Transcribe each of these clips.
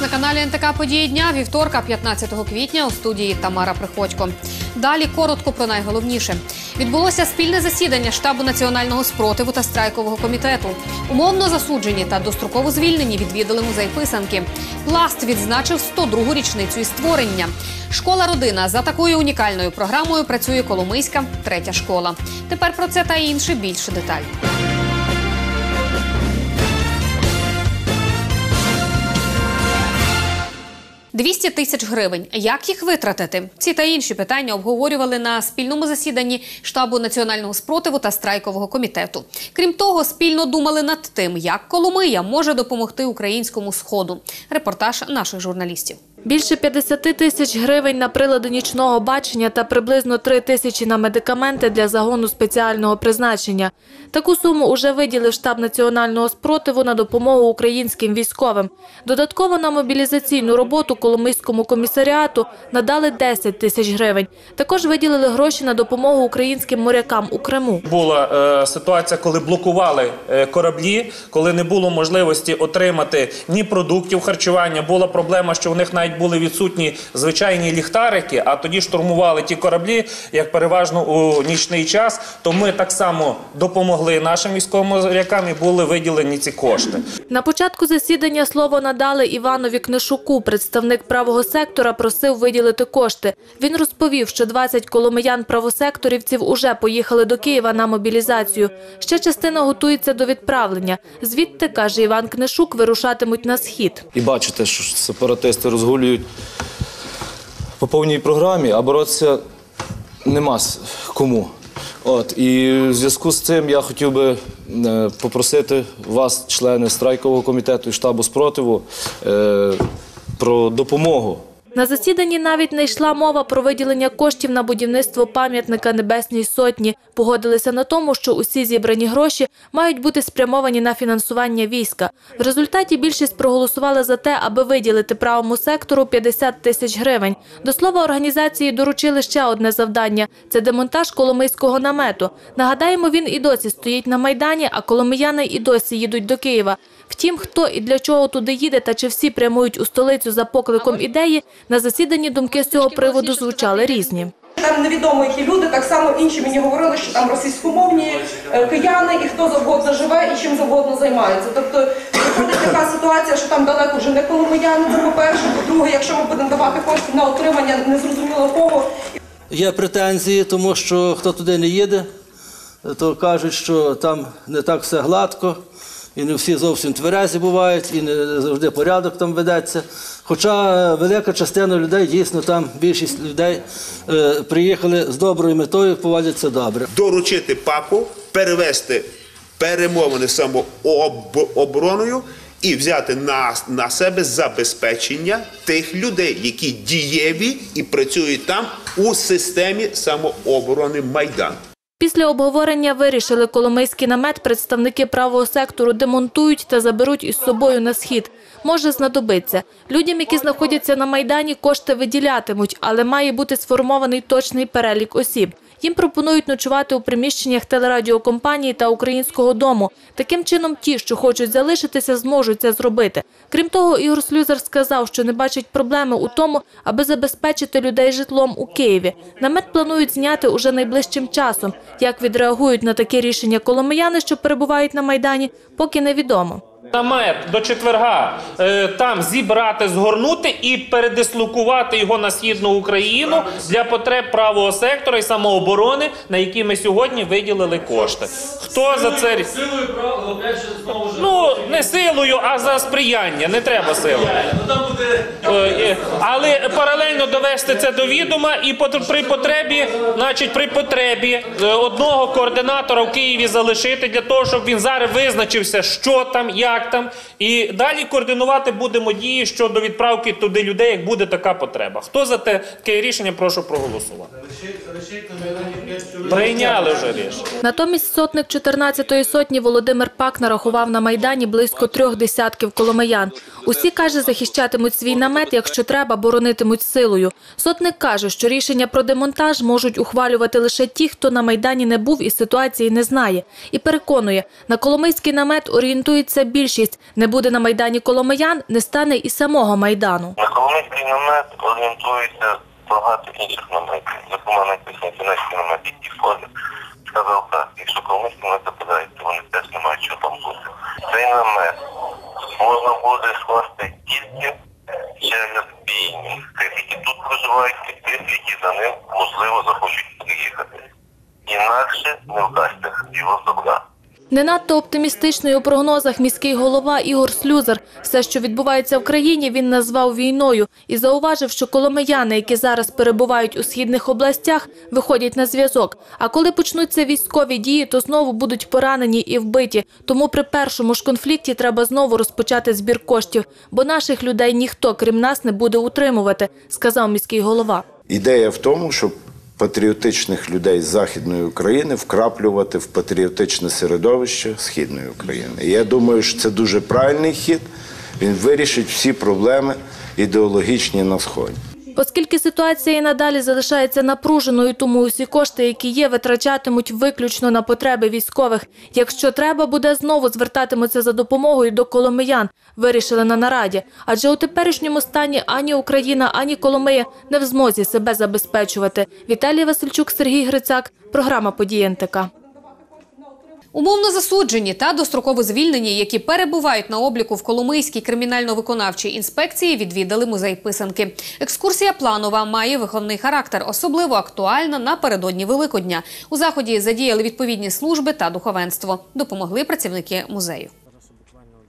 на каналі НТК Події дня вівторка, 15 квітня у студії Тамара Приходько. Далі коротко про найголовніше. Відбулося спільне засідання штабу національного спротиву та страйкового комітету. Умовно засуджені та достроково звільнені відвідали музей писанки. Пласт відзначив 102-гу річницю із створення. Школа родина за такою унікальною програмою працює Коломийська третя школа. Тепер про це та інше більше детально. «200 тисяч гривень. Як їх витратити? Ці та інші питання обговорювали на спільному засіданні штабу національного спротиву та страйкового комітету. Крім того, спільно думали над тим, як Коломия може допомогти українському сходу. Репортаж наших журналістів. Більше 50 тисяч гривень на прилади нічного бачення та приблизно 3 тисячі на медикаменти для загону спеціального призначення. Таку суму уже виділив штаб національного спротиву на допомогу українським військовим. Додатково на мобілізаційну роботу Коломийському комісаріату надали 10 тисяч гривень. Також виділили гроші на допомогу українським морякам у Криму. Була е, ситуація, коли блокували е, кораблі, коли не було можливості отримати ні продуктів харчування. Була проблема, що у них навіть були відсутні звичайні ліхтарики, а тоді штурмували ті кораблі, як переважно у нічний час. То ми так само допомогли нашим військовим морякам і були виділені ці кошти. На початку засідання слово надали Іванові Книшуку. Представник правого сектора просив виділити кошти. Він розповів, що 20 коломиян-правосекторівців уже поїхали до Києва на мобілізацію. Ще частина готується до відправлення. Звідти, каже Іван Книшук, вирушатимуть на схід. І бачите, що сепаратисти розгулюють по повній програмі, а боротися нема кому. От, і в зв'язку з цим я хотів би е, попросити вас, члени страйкового комітету і штабу спротиву, е, про допомогу На засіданні навіть не йшла мова про виділення коштів на будівництво пам'ятника Небесній Сотні. Погодилися на тому, що усі зібрані гроші мають бути спрямовані на фінансування війська. В результаті більшість проголосували за те, аби виділити правому сектору 50 тисяч гривень. До слова, організації доручили ще одне завдання – це демонтаж коломийського намету. Нагадаємо, він і досі стоїть на Майдані, а коломияни і досі їдуть до Києва. Втім, хто і для чого туди їде та чи всі прямують у столицю за покликом ідеї, на засіданні думки з цього приводу звучали різні. Там невідомо які люди, так само інші мені говорили, що там російськомовні е, кияни і хто завгодно живе і чим завгодно займається. Тобто виходить така ситуація, що там далеко вже не коломияни, це по-перше. По-друге, якщо ми будемо давати кошти на отримання незрозуміло кого, Є претензії, тому що хто туди не їде, то кажуть, що там не так все гладко, і не всі зовсім тверезі бувають, і не завжди порядок там ведеться. Хоча велика частина людей, дійсно, там більшість людей е, приїхали з доброю метою, поводяться добре. доручити папу перевести перемовини самообороною і взяти на, на себе забезпечення тих людей, які дієві і працюють там у системі самооборони Майдан. Після обговорення вирішили, коломийський намет представники правого сектору демонтують та заберуть із собою на схід. Може знадобиться. Людям, які знаходяться на Майдані, кошти виділятимуть, але має бути сформований точний перелік осіб. Їм пропонують ночувати у приміщеннях телерадіокомпанії та українського дому. Таким чином, ті, що хочуть залишитися, зможуть це зробити. Крім того, Ігор Слюзар сказав, що не бачить проблеми у тому, аби забезпечити людей житлом у Києві. Намет планують зняти уже найближчим часом. Як відреагують на таке рішення коломияни, що перебувають на Майдані, поки невідомо. Намет до четверга е, там зібрати, згорнути і передислокувати його на східну Україну для потреб правого сектора і самооборони, на які ми сьогодні виділили кошти. Хто за це рі- Ну не силою, а за сприяння. Не треба силою. Е, е, Але паралельно довести це до відома і при потребі, значить, при потребі е, одного координатора в Києві залишити для того, щоб він зараз визначився, що там, як там, і далі координувати будемо дії щодо відправки туди людей, як буде така потреба. Хто за те таке рішення, прошу проголосувати. Прийняли вже рішення. Натомість сотник 14-ї сотні Володимир Пак нарахував на Майдані близько трьох десятків коломиян. Усі, каже, захищатимуть свій намет, якщо треба, боронитимуть силою. Сотник каже, що рішення про демонтаж можуть ухвалювати лише ті, хто на Майдані не був і ситуації не знає. І переконує, на коломийський намет орієнтується більшість більшість. Не буде на майдані Коломиян, не стане і самого майдану. На Коломийський намет орієнтується багато інших наметів. Зокрема, кінецький намет, який входить. Сказав так, якщо Коломийський намет западає, то вони теж не мають що там бути. Цей намет можна буде скласти тільки через бійні, тих, які тут проживають, і тих, які за ним, можливо, захочуть приїхати. Інакше не вдасться його забрати. Не надто оптимістичний у прогнозах міський голова Ігор Слюзар. Все, що відбувається в країні, він назвав війною і зауважив, що коломияни, які зараз перебувають у східних областях, виходять на зв'язок. А коли почнуться військові дії, то знову будуть поранені і вбиті. Тому при першому ж конфлікті треба знову розпочати збір коштів, бо наших людей ніхто, крім нас, не буде утримувати, сказав міський голова. Ідея в тому, щоб патріотичних людей Західної України вкраплювати в патріотичне середовище Східної України. Я думаю, що це дуже правильний хід. Він вирішить всі проблеми ідеологічні на сході. Оскільки ситуація і надалі залишається напруженою, тому усі кошти, які є, витрачатимуть виключно на потреби військових. Якщо треба, буде знову звертатимуться за допомогою до коломиян, вирішили на нараді. Адже у теперішньому стані ані Україна, ані Коломия не в змозі себе забезпечувати. Віталій Васильчук, Сергій Грицак. Програма «Події НТК». Умовно засуджені та достроково звільнені, які перебувають на обліку в Коломийській кримінально-виконавчій інспекції, відвідали музей писанки. Екскурсія планова має виховний характер, особливо актуальна напередодні Великодня. У заході задіяли відповідні служби та духовенство. Допомогли працівники музею.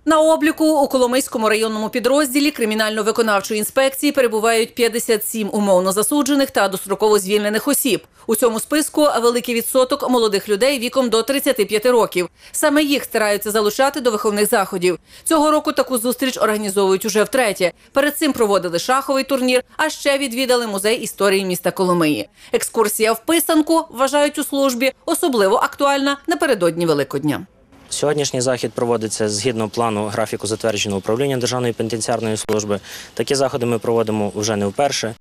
На обліку у Коломийському районному підрозділі кримінально-виконавчої інспекції перебувають 57 умовно засуджених та достроково звільнених осіб. У цьому списку великий відсоток молодих людей віком до 35 років. Саме їх стараються залучати до виховних заходів. Цього року таку зустріч організовують уже втретє. Перед цим проводили шаховий турнір, а ще відвідали музей історії міста Коломиї. Екскурсія в писанку вважають у службі особливо актуальна напередодні Великодня. Сьогоднішній захід проводиться згідно плану графіку затвердженого управління Державної пенітенціарної служби. Такі заходи ми проводимо вже не вперше.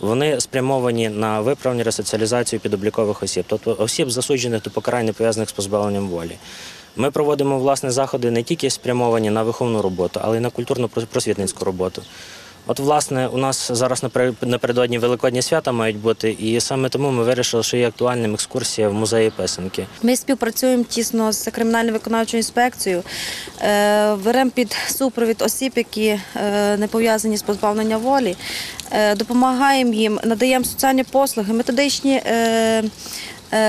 Вони спрямовані на виправлення ресоціалізацію підоблікових осіб, тобто осіб, засуджених до покарань, не пов'язаних з позбавленням волі. Ми проводимо власне заходи не тільки спрямовані на виховну роботу, але й на культурно-просвітницьку роботу. От, власне, у нас зараз напер- напередодні Великодні свята мають бути, і саме тому ми вирішили, що є актуальним екскурсія в музеї писанки. Ми співпрацюємо тісно з кримінально-виконавчою інспекцією, е, беремо під супровід осіб, які е, не пов'язані з позбавленням волі, е, допомагаємо їм, надаємо соціальні послуги, методичні,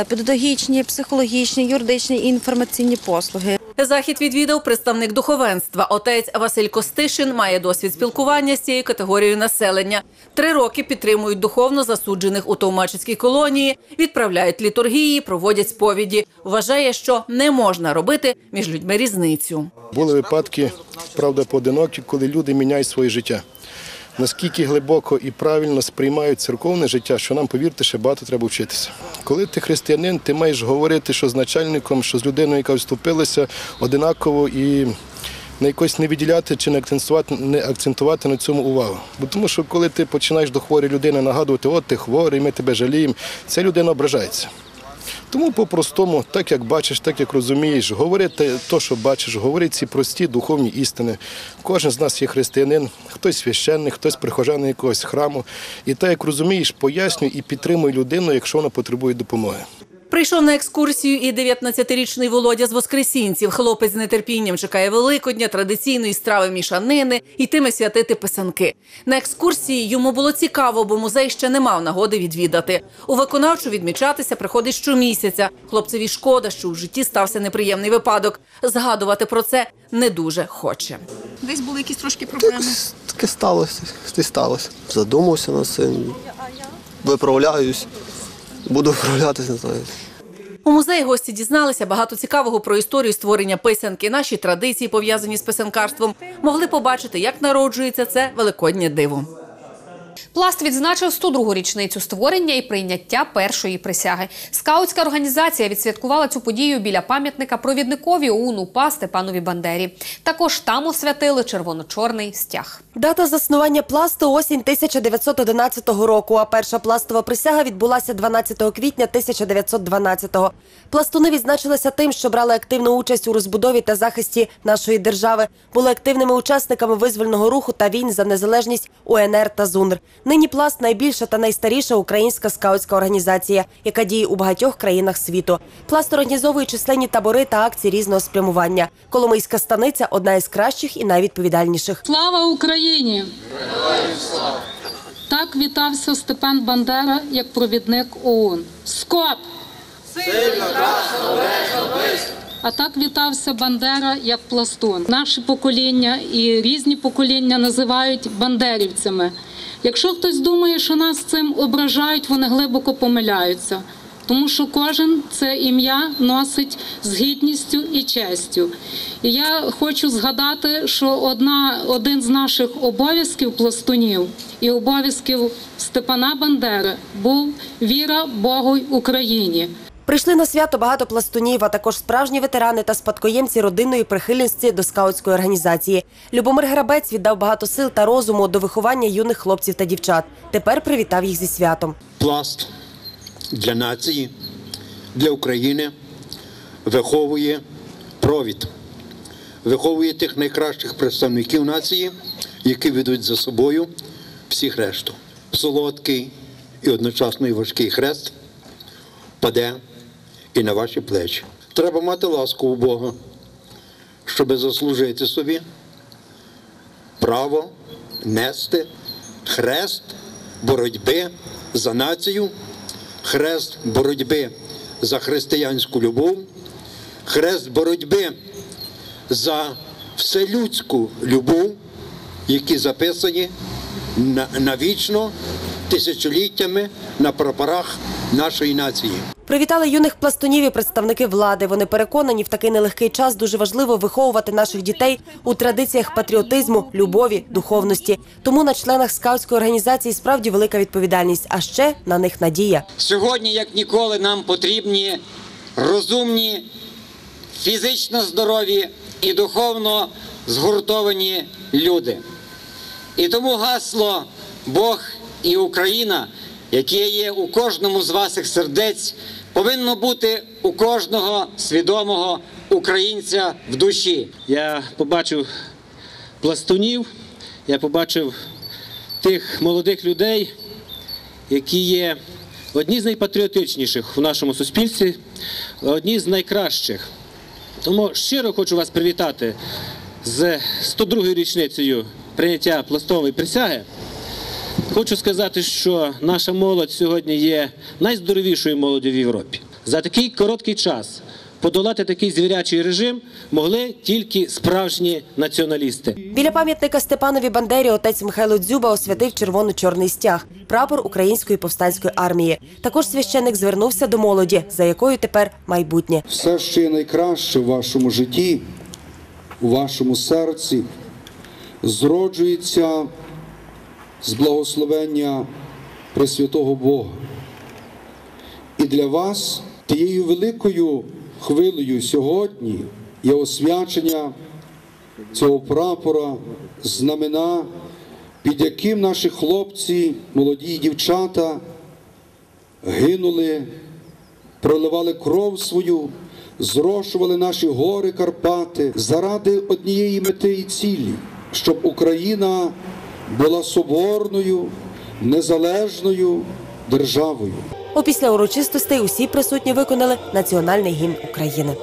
педагогічні, психологічні, юридичні і інформаційні послуги. Захід відвідав представник духовенства. Отець Василь Костишин має досвід спілкування з цією категорією населення. Три роки підтримують духовно засуджених у Товмачицькій колонії, відправляють літургії, проводять сповіді. Вважає, що не можна робити між людьми різницю. Були випадки, правда, поодинокі, коли люди міняють своє життя. Наскільки глибоко і правильно сприймають церковне життя, що нам, повірте, ще багато треба вчитися. Коли ти християнин, ти маєш говорити, що з начальником, що з людиною, яка вступилася, одинаково і на якось не виділяти чи не акцентувати, не акцентувати на цьому увагу. Бо тому що коли ти починаєш до хворої людини нагадувати, от ти хворий, ми тебе жаліємо, ця людина ображається. Тому по-простому, так як бачиш, так як розумієш, говорити то, що бачиш, говори ці прості духовні істини. Кожен з нас є християнин, хтось священник, хтось прихожанин якогось храму. І так як розумієш, пояснюй і підтримуй людину, якщо вона потребує допомоги. Прийшов на екскурсію і 19-річний Володя з Воскресінців. Хлопець з нетерпінням чекає Великодня, традиційної страви мішанини, йтиме святити писанки. На екскурсії йому було цікаво, бо музей ще не мав нагоди відвідати. У виконавчу відмічатися приходить щомісяця. Хлопцеві шкода, що у житті стався неприємний випадок. Згадувати про це не дуже хоче. Десь були якісь трошки проблеми. Таке сталося, сталося. Задумався над цим, виправляюсь, буду вправлятися, не знаю. У музеї гості дізналися багато цікавого про історію створення писанки, наші традиції, пов'язані з писанкарством, могли побачити, як народжується це великоднє диво. Пласт відзначив 102-гу річницю створення і прийняття першої присяги. Скаутська організація відсвяткувала цю подію біля пам'ятника провідникові ОУН УПА Степанові Бандері. Також там освятили червоно-чорний стяг. Дата заснування пласту осінь 1911 року, а перша пластова присяга відбулася 12 квітня 1912-го. Пластуни відзначилися тим, що брали активну участь у розбудові та захисті нашої держави, були активними учасниками визвольного руху та війн за незалежність УНР та ЗУНР. Нині пласт найбільша та найстаріша українська скаутська організація, яка діє у багатьох країнах світу. Пласт організовує численні табори та акції різного спрямування. Коломийська станиця одна із кращих і найвідповідальніших. Слава Україні! Так вітався Степан Бандера як провідник ОУН. Скоп! А так вітався Бандера як пластун. Наше покоління і різні покоління називають бандерівцями. Якщо хтось думає, що нас цим ображають, вони глибоко помиляються. Тому що кожен це ім'я носить з гідністю і честю. І я хочу згадати, що одна, один з наших обов'язків пластунів і обов'язків Степана Бандери був віра Богу Україні. Прийшли на свято багато пластунів, а також справжні ветерани та спадкоємці родинної прихильності до скаутської організації. Любомир Грабець віддав багато сил та розуму до виховання юних хлопців та дівчат. Тепер привітав їх зі святом. пласт для нації, для України виховує провід, виховує тих найкращих представників нації, які ведуть за собою всіх решту. Солодкий і одночасно і важкий хрест паде і на ваші плечі. Треба мати ласку у Бога, щоб заслужити собі право нести хрест боротьби за націю, хрест боротьби за християнську любов, хрест боротьби за вселюдську любов, які записані навічно тисячоліттями на прапорах нашої нації. Привітали юних пластунів і представники влади. Вони переконані, в такий нелегкий час дуже важливо виховувати наших дітей у традиціях патріотизму, любові, духовності. Тому на членах скаутської організації справді велика відповідальність, а ще на них надія. Сьогодні, як ніколи, нам потрібні розумні, фізично здорові і духовно згуртовані люди. І тому гасло Бог і Україна, яке є у кожному з ваших сердець, повинно бути у кожного свідомого українця в душі. Я побачив пластунів, я побачив тих молодих людей, які є одні з найпатріотичніших в нашому суспільстві, одні з найкращих. Тому щиро хочу вас привітати з 102-ю річницею прийняття пластової присяги. Хочу сказати, що наша молодь сьогодні є найздоровішою молоддю в Європі. За такий короткий час подолати такий звірячий режим могли тільки справжні націоналісти. Біля пам'ятника Степанові Бандері отець Михайло Дзюба освятив червоно-чорний стяг прапор Української повстанської армії. Також священник звернувся до молоді, за якою тепер майбутнє. все, що є найкраще в вашому житті, у вашому серці, зроджується з благословення Пресвятого Бога. І для вас тією великою хвилею сьогодні є освячення цього прапора, знамена, під яким наші хлопці, молоді дівчата гинули проливали кров свою, зрошували наші гори Карпати заради однієї мети і цілі, щоб Україна була соборною, незалежною державою. Опісля урочистостей усі присутні виконали національний гімн України.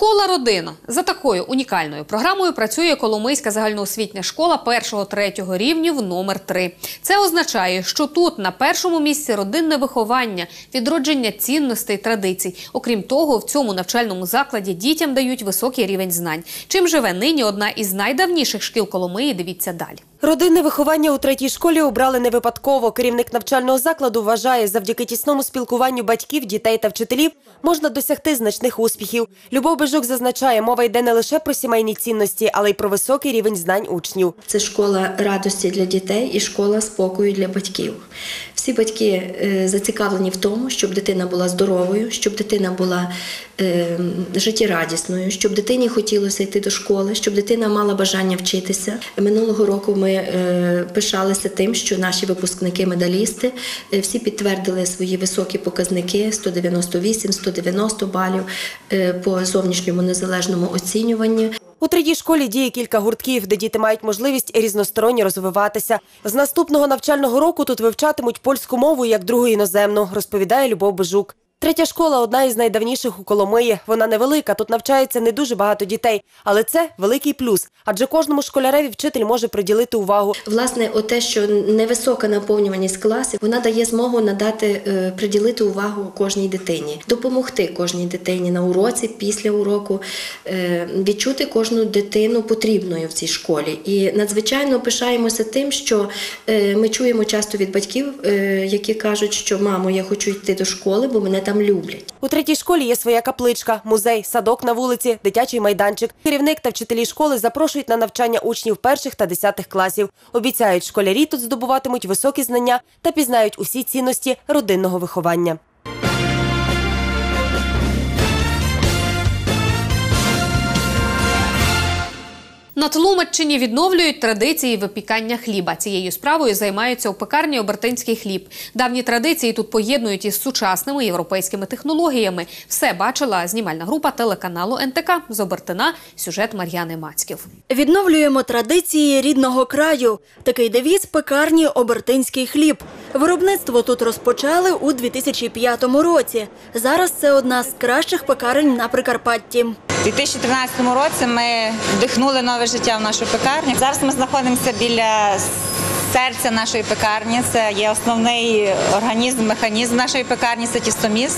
Школа родина за такою унікальною програмою працює Коломийська загальноосвітня школа 1-3 рівнів номер 3 Це означає, що тут на першому місці родинне виховання, відродження цінностей, традицій. Окрім того, в цьому навчальному закладі дітям дають високий рівень знань. Чим живе нині одна із найдавніших шкіл Коломиї? Дивіться далі. Родинне виховання у третій школі обрали не випадково. Керівник навчального закладу вважає, завдяки тісному спілкуванню батьків, дітей та вчителів можна досягти значних успіхів. Любов без зазначає, мова йде не лише про сімейні цінності, але й про високий рівень знань учнів. Це школа радості для дітей і школа спокою для батьків. Всі батьки е, зацікавлені в тому, щоб дитина була здоровою, щоб дитина була е, життєрадісною, щоб дитині хотілося йти до школи, щоб дитина мала бажання вчитися. Минулого року ми е, пишалися тим, що наші випускники-медалісти всі підтвердили свої високі показники 198, 190 балів по зовнішньому незалежному оцінюванні. У третій школі діє кілька гуртків, де діти мають можливість різносторонньо розвиватися. З наступного навчального року тут вивчатимуть польську мову як другу іноземну, розповідає Любов Бежук. Третя школа одна із найдавніших у Коломиї. Вона невелика, тут навчається не дуже багато дітей, але це великий плюс, адже кожному школяреві вчитель може приділити увагу. Власне, оте, що невисока наповнюваність класів, вона дає змогу надати е, приділити увагу кожній дитині, допомогти кожній дитині на уроці, після уроку, е, відчути кожну дитину потрібною в цій школі. І надзвичайно пишаємося тим, що е, ми чуємо часто від батьків, які кажуть, що мамо, я хочу йти до школи, бо мене там люблять. У третій школі є своя капличка, музей, садок на вулиці, дитячий майданчик. Керівник та вчителі школи запрошують на навчання учнів перших та десятих класів. Обіцяють, школярі тут здобуватимуть високі знання та пізнають усі цінності родинного виховання. На Тлумаччині відновлюють традиції випікання хліба. Цією справою займаються у пекарні Обертинський хліб. Давні традиції тут поєднують із сучасними європейськими технологіями. Все бачила знімальна група телеканалу НТК з Обертина. Сюжет Мар'яни Мацьків. Відновлюємо традиції рідного краю. Такий девіз пекарні Обертинський хліб. Виробництво тут розпочали у 2005 році. Зараз це одна з кращих пекарень на Прикарпатті. У 2013 році ми вдихнули нове життя в нашу пекарню. Зараз ми знаходимося біля серця нашої пекарні. Це є основний організм, механізм нашої пекарні це тістоміс.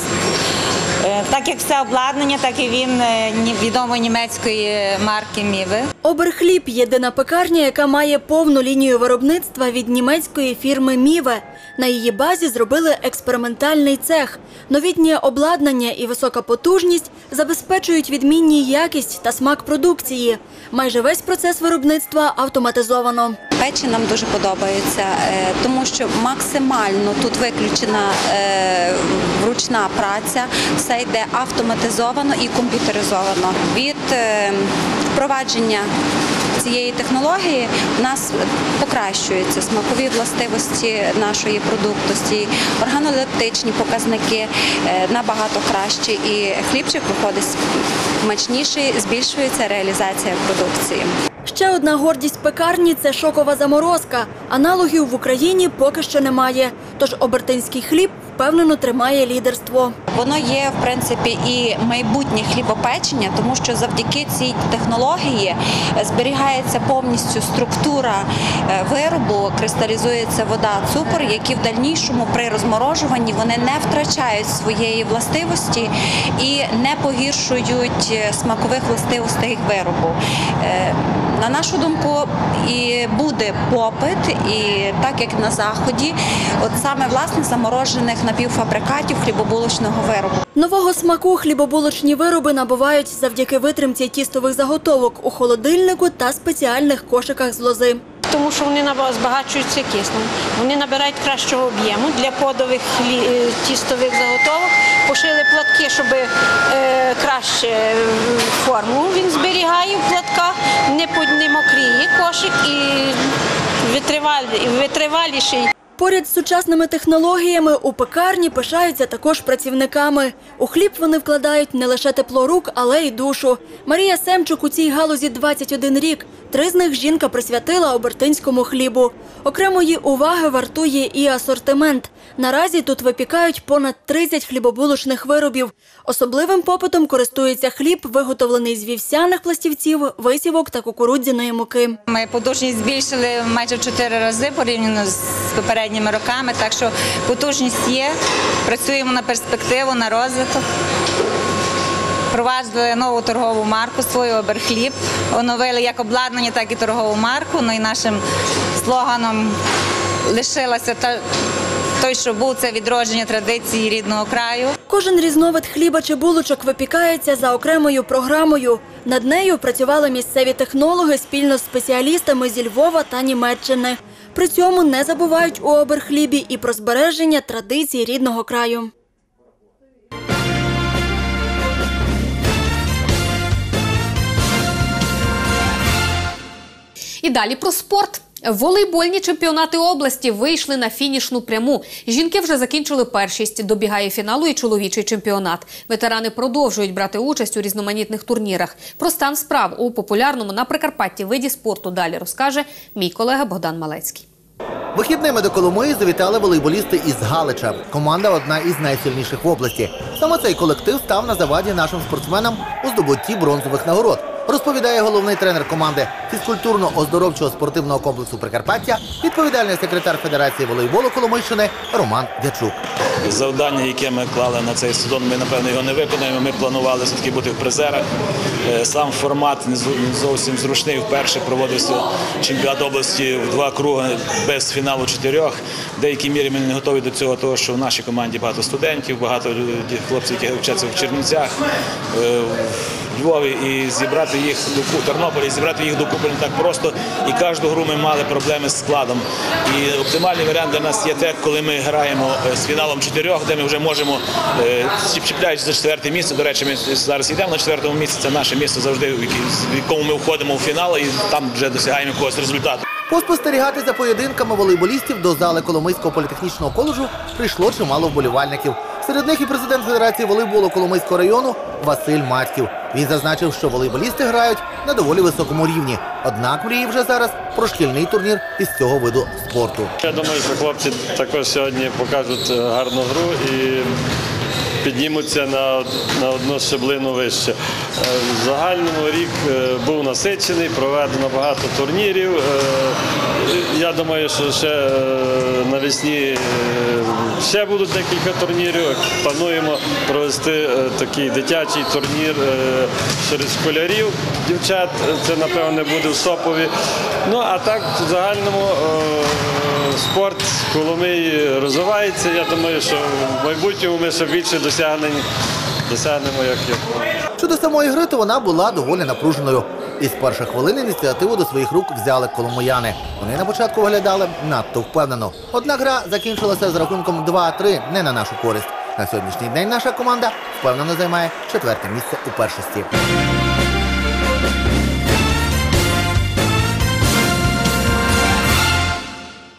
Е, Так як все обладнання, так і він е, відомої німецької марки Міви. Оберхліб – єдина пекарня, яка має повну лінію виробництва від німецької фірми Міве. На її базі зробили експериментальний цех. Новітнє обладнання і висока потужність забезпечують відмінні якість та смак продукції. Майже весь процес виробництва автоматизовано. Печі нам дуже подобаються, е, тому що максимально тут виключена е, вручна праця, все йде автоматизовано і комп'ютеризовано. Від е, впровадження цієї технології в нас покращуються смакові властивості нашої продуктості, органолептичні показники набагато кращі, і хлібчик виходить смачніший, збільшується реалізація продукції. Ще одна гордість пекарні – це шокова заморозка. Аналогів в Україні поки що немає. Тож обертинський хліб впевнено тримає лідерство. Воно є в принципі і майбутнє хлібопечення, тому що завдяки цій технології е, зберігається повністю структура е, виробу, кристалізується вода, цукор, які в дальнішому при розморожуванні вони не втрачають своєї властивості і не погіршують е, смакових властивостей виробу. Нашу думку, і буде попит, і так як на заході, от саме власне заморожених напівфабрикатів хлібобулочного виробу. Нового смаку хлібобулочні вироби набувають завдяки витримці тістових заготовок у холодильнику та спеціальних кошиках з лози. Тому що вони збагачуються киснем. Вони набирають кращого об'єму для подових е, тістових заготовок. Пошили платки, щоб е, краще е, форму він зберігає в платках, не, мокріє кошик і витривалі- витриваліший. Поряд з сучасними технологіями у пекарні пишаються також працівниками. У хліб вони вкладають не лише тепло рук, але й душу. Марія Семчук у цій галузі 21 рік. Три з них жінка присвятила обертинському хлібу. Окремої уваги вартує і асортимент. Наразі тут випікають понад 30 хлібобулочних виробів. Особливим попитом користується хліб, виготовлений з вівсяних пластівців, висівок та кукурудзяної муки. Ми потужність збільшили майже в 4 рази порівняно з попередніми роками, так що потужність є. Працюємо на перспективу, на розвиток. Впровадили нову торгову марку свою оберхліб. Оновили як обладнання, так і торгову марку. Ну і нашим слоганом лишилася та той, що був це відродження традиції рідного краю. Кожен різновид хліба чи булочок випікається за окремою програмою. Над нею працювали місцеві технологи спільно з спеціалістами зі Львова та Німеччини. При цьому не забувають у оберхлібі і про збереження традицій рідного краю. І далі про спорт. Волейбольні чемпіонати області вийшли на фінішну пряму. Жінки вже закінчили першість. Добігає фіналу і чоловічий чемпіонат. Ветерани продовжують брати участь у різноманітних турнірах. Про стан справ у популярному на Прикарпатті виді спорту далі розкаже мій колега Богдан Малецький. Вихідними до Коломиї завітали волейболісти із Галича. Команда одна із найсильніших в області. Саме цей колектив став на заваді нашим спортсменам у здобутті бронзових нагород. Розповідає головний тренер команди фізкультурно-оздоровчого спортивного комплексу Прикарпаття, відповідальний секретар Федерації волейболу Коломийщини Роман Дячук. Завдання, яке ми клали на цей сезон, ми напевно його не виконаємо. Ми планували все-таки бути в призерах. Е, Сам формат не зовсім зручний. Вперше проводився чемпіонат області в два круги без фіналу чотирьох. В деякій мірі ми не готові до цього, тому що в нашій команді багато студентів, багато хлопців, які вчаться в Чернівцях. е, в Львові і зібрати їх до ку- Тернополі, зібрати їх докупи не так просто. І кожну гру ми мали проблеми з складом. І оптимальний варіант для нас є те, коли ми граємо е, з фіналом чотирьох, де ми вже можемо е, чіпляючи за четверте місце. До речі, ми зараз йдемо на четвертому місці. Це наше місце завжди, в якому ми входимо в фінал, і там вже досягаємо якогось результату. Поспостерігати за поєдинками волейболістів до зали Коломийського політехнічного коледжу прийшло чимало вболівальників. Серед них і президент Федерації волейболу Коломийського району Василь Матьків. Він зазначив, що волейболісти грають на доволі високому рівні. Однак мріє вже зараз про шкільний турнір із цього виду спорту. Я думаю, що хлопці також сьогодні покажуть е, гарну гру і піднімуться на, на одну щеблину вище. Е, В загальному рік е, був насичений, проведено багато турнірів. Е, Я думаю, що ще навесні ще будуть декілька турнірів. Плануємо провести такий дитячий турнір серед школярів, дівчат. Це, напевно, буде в Сопові. Ну, а так, в загальному спорт Коломиї розвивається. Я думаю, що в майбутньому ми ще більше досягнемо, як як. Щодо самої гри, то вона була доволі напруженою. Із перших хвилин ініціативу до своїх рук взяли коломияни. Вони на початку виглядали надто впевнено. Однак гра закінчилася з рахунком 2-3 не на нашу користь. На сьогоднішній день наша команда впевнено займає четверте місце у першості.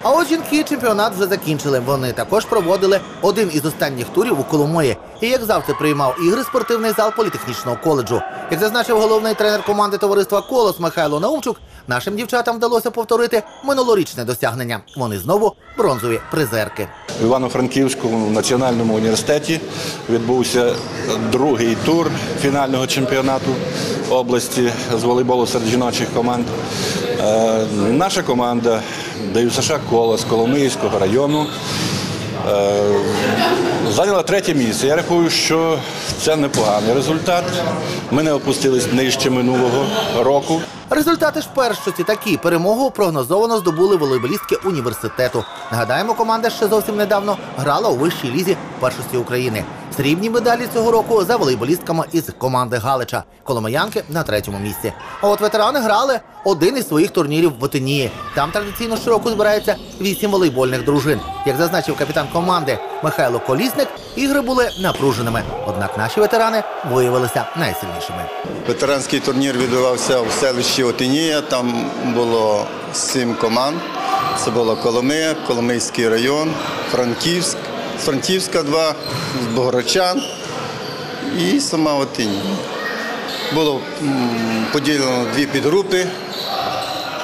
А от жінки чемпіонат вже закінчили. Вони також проводили один із останніх турів у Коломиї. І як завжди приймав ігри спортивний зал політехнічного коледжу. Як зазначив головний тренер команди товариства Колос Михайло Наумчук, нашим дівчатам вдалося повторити минулорічне досягнення. Вони знову бронзові призерки. В Івано-Франківському національному університеті відбувся другий тур фінального чемпіонату області з волейболу серед жіночих команд. Е, Наша команда ДЮСШ Колос з Коломийського району е, зайняла третє місце. Я рахую, що це непоганий результат. Ми не опустились нижче минулого року. Результати ж першості такі. Перемогу прогнозовано здобули волейболістки університету. Нагадаємо, команда ще зовсім недавно грала у вищій лізі першості України. Срібні медалі цього року за волейболістками із команди Галича. Коломиянки на третьому місці. А от ветерани грали один із своїх турнірів в Отинії. Там традиційно щороку збирається вісім волейбольних дружин. Як зазначив капітан команди Михайло Колісник, ігри були напруженими. Однак наші ветерани виявилися найсильнішими. Ветеранський турнір відбувався в селищі Отинія. Там було сім команд. Це було Коломия, Коломийський район, Франківськ, Франківська два, з Богородчан і сама Отинія. Було поділено дві підгрупи.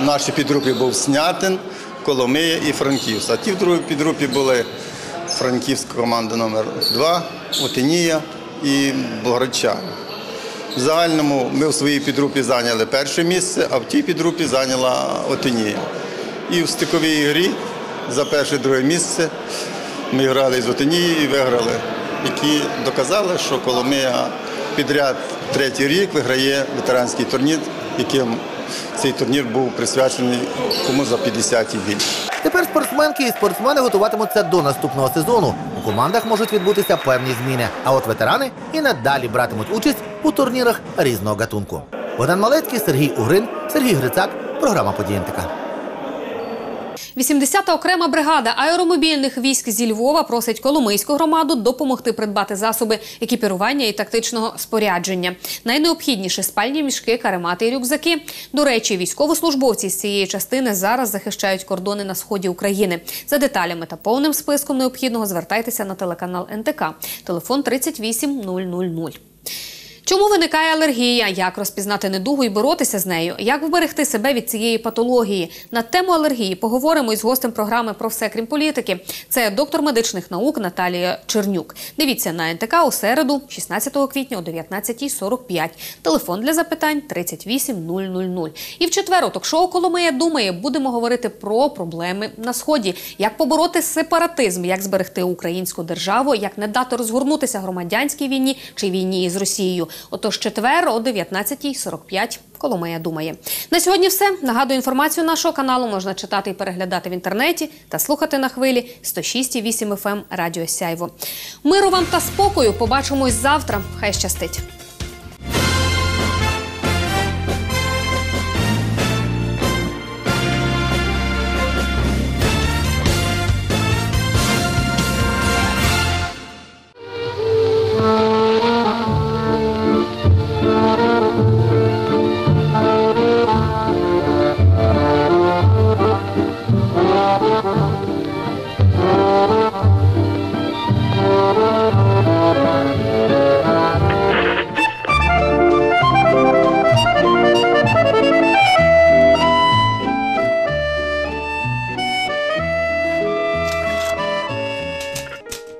В нашій підгрупі був Снятин, Коломия і Франківськ. А ті в другій підгрупі були Франківська команда номер 2 Отинія і Богородчан. В загальному ми в своїй підгрупі зайняли перше місце, а в тій підгрупі зайняла Отинія. І в стиковій грі за перше друге місце ми грали з Отинією і виграли, які доказали, що Коломия підряд третій рік виграє ветеранський турнір, яким цей турнір був присвячений кому за 50-й вік. Тепер спортсменки і спортсмени готуватимуться до наступного сезону. У командах можуть відбутися певні зміни. А от ветерани і надалі братимуть участь у турнірах різного гатунку. Богдан Малецький, Сергій Угрин, Сергій Грицак. Програма «Події НТК». 80-та окрема бригада аеромобільних військ зі Львова просить Коломийську громаду допомогти придбати засоби екіпірування і тактичного спорядження. Найнеобхідніше спальні мішки, каремати і рюкзаки. До речі, військовослужбовці з цієї частини зараз захищають кордони на сході України. За деталями та повним списком необхідного звертайтеся на телеканал НТК. Телефон 38 000. Чому виникає алергія? Як розпізнати недугу і боротися з нею? Як вберегти себе від цієї патології? На тему алергії поговоримо із гостем програми про все крім політики. Це доктор медичних наук Наталія Чернюк. Дивіться на НТК у середу, 16 квітня о 19.45. Телефон для запитань 38 000. І в четвер у ток-шоу Коломия думає, будемо говорити про проблеми на сході, як побороти сепаратизм, як зберегти українську державу, як не дати розгорнутися громадянській війні чи війні із Росією. Отож, четвер о 19.45 Коломия думає. На сьогодні все. Нагадую, інформацію нашого каналу можна читати і переглядати в інтернеті та слухати на хвилі 106,8 FM ем Радіо Сяйво. Миру вам та спокою. Побачимось завтра. Хай щастить.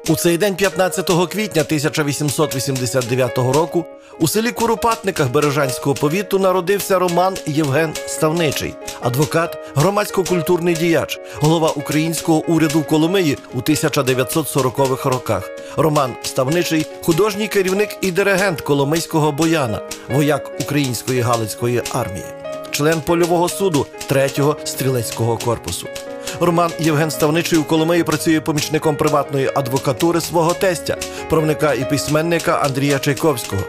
У цей день, 15 квітня 1889 року, у селі Куропатниках Бережанського повіту народився Роман Євген Ставничий, адвокат, громадсько-культурний діяч, голова українського уряду Коломиї у 1940-х роках. Роман Ставничий, художній керівник і диригент Коломийського бояна, вояк української галицької армії, член польового суду 3-го стрілецького корпусу. Роман Євген Ставничий у Коломиї працює помічником приватної адвокатури свого тестя, правника і письменника Андрія Чайковського.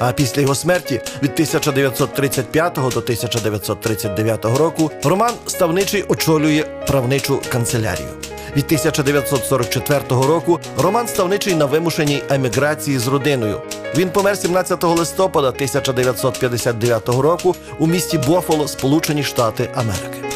А після його смерті від 1935 до 1939 року Роман Ставничий очолює правничу канцелярію. Від 1944 року Роман Ставничий на вимушеній еміграції з родиною. Він помер 17 листопада 1959 року у місті Бофоло, Сполучені Штати Америки.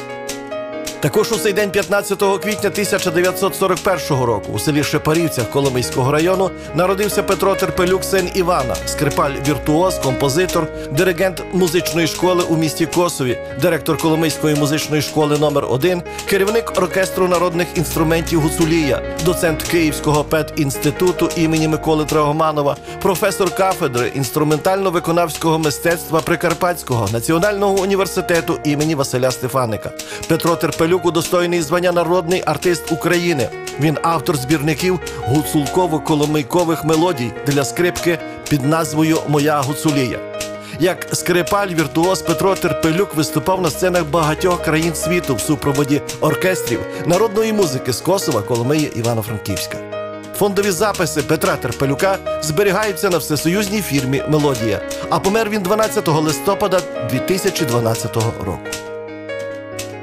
Також у цей день, 15 квітня 1941 року, у селі Шепарівцях Коломийського району народився Петро Терпелюк, син Івана, скрипаль віртуоз, композитор, диригент музичної школи у місті Косові, директор Коломийської музичної школи номер 1 керівник оркестру народних інструментів Гуцулія, доцент Київського педінституту імені Миколи Драгоманова, професор кафедри інструментально-виконавського мистецтва Прикарпатського національного університету імені Василя Стефаника. Петро Терпелюк удостоєний звання народний артист України. Він автор збірників гуцулково-коломийкових мелодій для скрипки під назвою Моя Гуцулія. Як скрипаль віртуоз Петро Терпелюк виступав на сценах багатьох країн світу в супроводі оркестрів народної музики з Косова, Коломиї, Івано-Франківська. Фондові записи Петра Терпелюка зберігаються на всесоюзній фірмі Мелодія, а помер він 12 листопада 2012 року.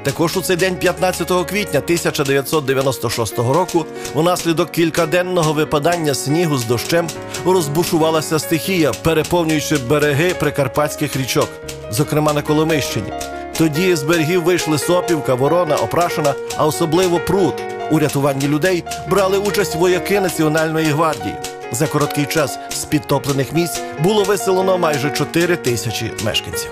Також у цей день, 15 квітня 1996 року, унаслідок кількаденного випадання снігу з дощем розбушувалася стихія, переповнюючи береги прикарпатських річок, зокрема на Коломищині. Тоді з берегів вийшли Сопівка, Ворона, Опрашина, а особливо Пруд. У рятуванні людей брали участь вояки Національної гвардії. За короткий час з підтоплених місць було виселено майже 4 тисячі мешканців.